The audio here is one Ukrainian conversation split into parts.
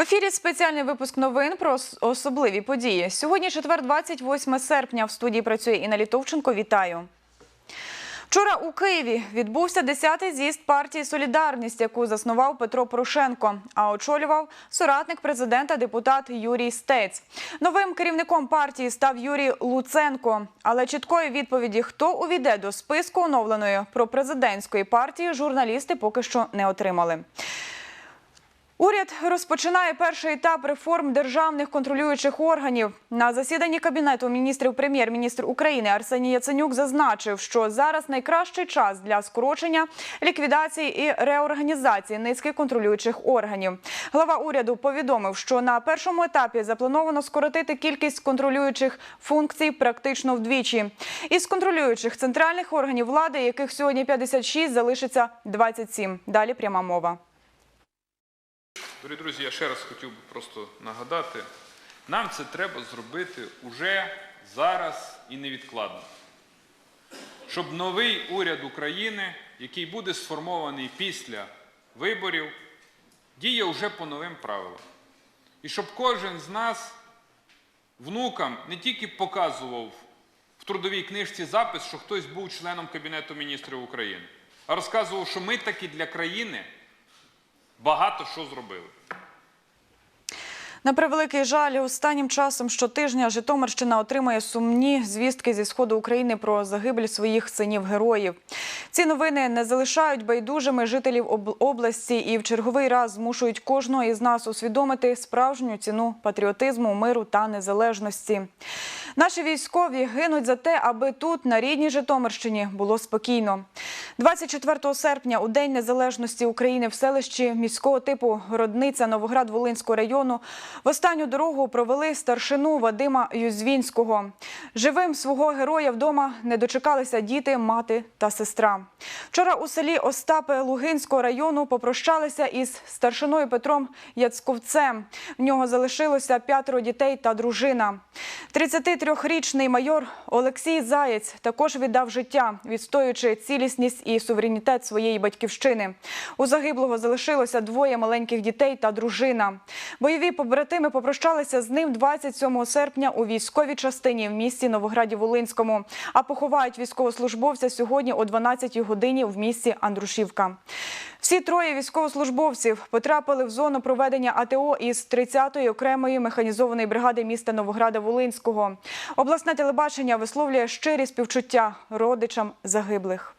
В ефірі спеціальний випуск новин про особливі події. Сьогодні четвер, 28 серпня. В студії працює Інна Літовченко. Вітаю. Вчора у Києві відбувся 10-й з'їзд партії Солідарність, яку заснував Петро Порошенко, а очолював соратник президента депутат Юрій Стець. Новим керівником партії став Юрій Луценко. Але чіткої відповіді, хто увійде до списку оновленої пропрезидентської партії, журналісти поки що не отримали. Уряд розпочинає перший етап реформ державних контролюючих органів. На засіданні кабінету міністрів прем'єр-міністр України Арсеній Яценюк зазначив, що зараз найкращий час для скорочення, ліквідації і реорганізації низки контролюючих органів. Глава уряду повідомив, що на першому етапі заплановано скоротити кількість контролюючих функцій практично вдвічі. Із контролюючих центральних органів влади, яких сьогодні 56, залишиться 27. Далі пряма мова. Дорогі друзі, я ще раз хотів би просто нагадати, нам це треба зробити уже зараз і невідкладно. Щоб новий уряд України, який буде сформований після виборів, діяв вже по новим правилам. І щоб кожен з нас внукам не тільки показував в трудовій книжці запис, що хтось був членом Кабінету міністрів України, а розказував, що ми таки для країни багато що зробили. На превеликий жаль, останнім часом щотижня Житомирщина отримує сумні звістки зі сходу України про загибель своїх синів-героїв. Ці новини не залишають байдужими жителів області і в черговий раз змушують кожного із нас усвідомити справжню ціну патріотизму, миру та незалежності. Наші військові гинуть за те, аби тут, на рідній Житомирщині, було спокійно. 24 серпня, у День Незалежності України в селищі міського типу Городниця Новоград-Волинського району, в останню дорогу провели старшину Вадима Юзвінського. Живим свого героя вдома не дочекалися діти, мати та сестра. Вчора у селі Остапе Лугинського району попрощалися із старшиною Петром Яцковцем. В нього залишилося п'ятеро дітей та дружина. 33-річний майор Олексій Заєць також віддав життя, відстоюючи цілісність і суверенітет своєї батьківщини. У загиблого залишилося двоє маленьких дітей та дружина. Бойові побратими попрощалися з ним 27 серпня у військовій частині в місті Новограді-Волинському. А поховають військовослужбовця сьогодні о 12 годині в місті Андрушівка. Всі троє військовослужбовців потрапили в зону проведення АТО із 30-ї окремої механізованої бригади міста Новограда-Волинського. Обласне телебачення висловлює щирі співчуття родичам загиблих.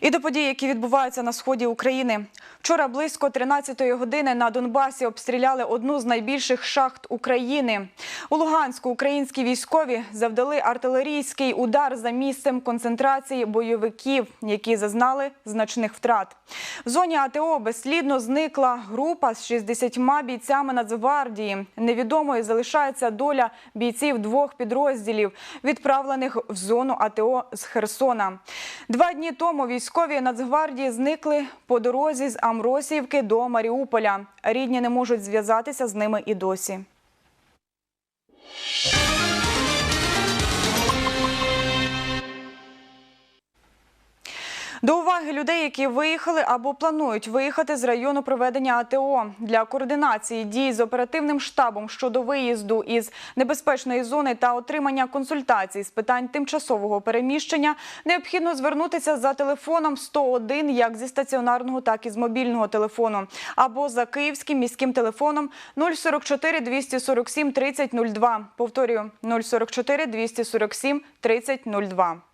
І до подій, які відбуваються на сході України. Вчора близько 13-ї години на Донбасі обстріляли одну з найбільших шахт України. У Луганську українські військові завдали артилерійський удар за місцем концентрації бойовиків, які зазнали значних втрат. В зоні АТО безслідно зникла група з 60 бійцями Нацгвардії. Невідомою залишається доля бійців двох підрозділів, відправлених в зону АТО з Херсона. Два дні тому військові Нацгвардії зникли по дорозі з Амросіївки до Маріуполя. Рідні не можуть зв'язатися з ними і досі. До уваги людей, які виїхали або планують виїхати з району проведення АТО для координації дій з оперативним штабом щодо виїзду із небезпечної зони та отримання консультацій з питань тимчасового переміщення, необхідно звернутися за телефоном 101 як зі стаціонарного, так і з мобільного телефону, або за київським міським телефоном 044 247 3002. Повторюю 044 247 3002.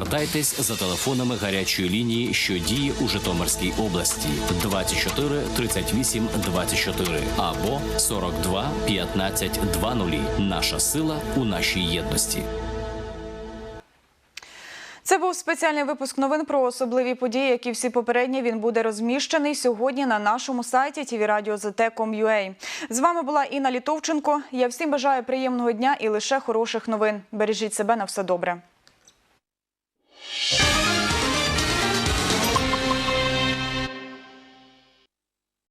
звертайтесь за телефонами гарячої лінії, що діє у Житомирській області 24 38 24 або 42 15 20. Наша сила у нашій єдності. Це був спеціальний випуск новин про особливі події, які всі попередні. Він буде розміщений сьогодні на нашому сайті tvradio.zt.com.ua. З вами була Інна Літовченко. Я всім бажаю приємного дня і лише хороших новин. Бережіть себе на все добре.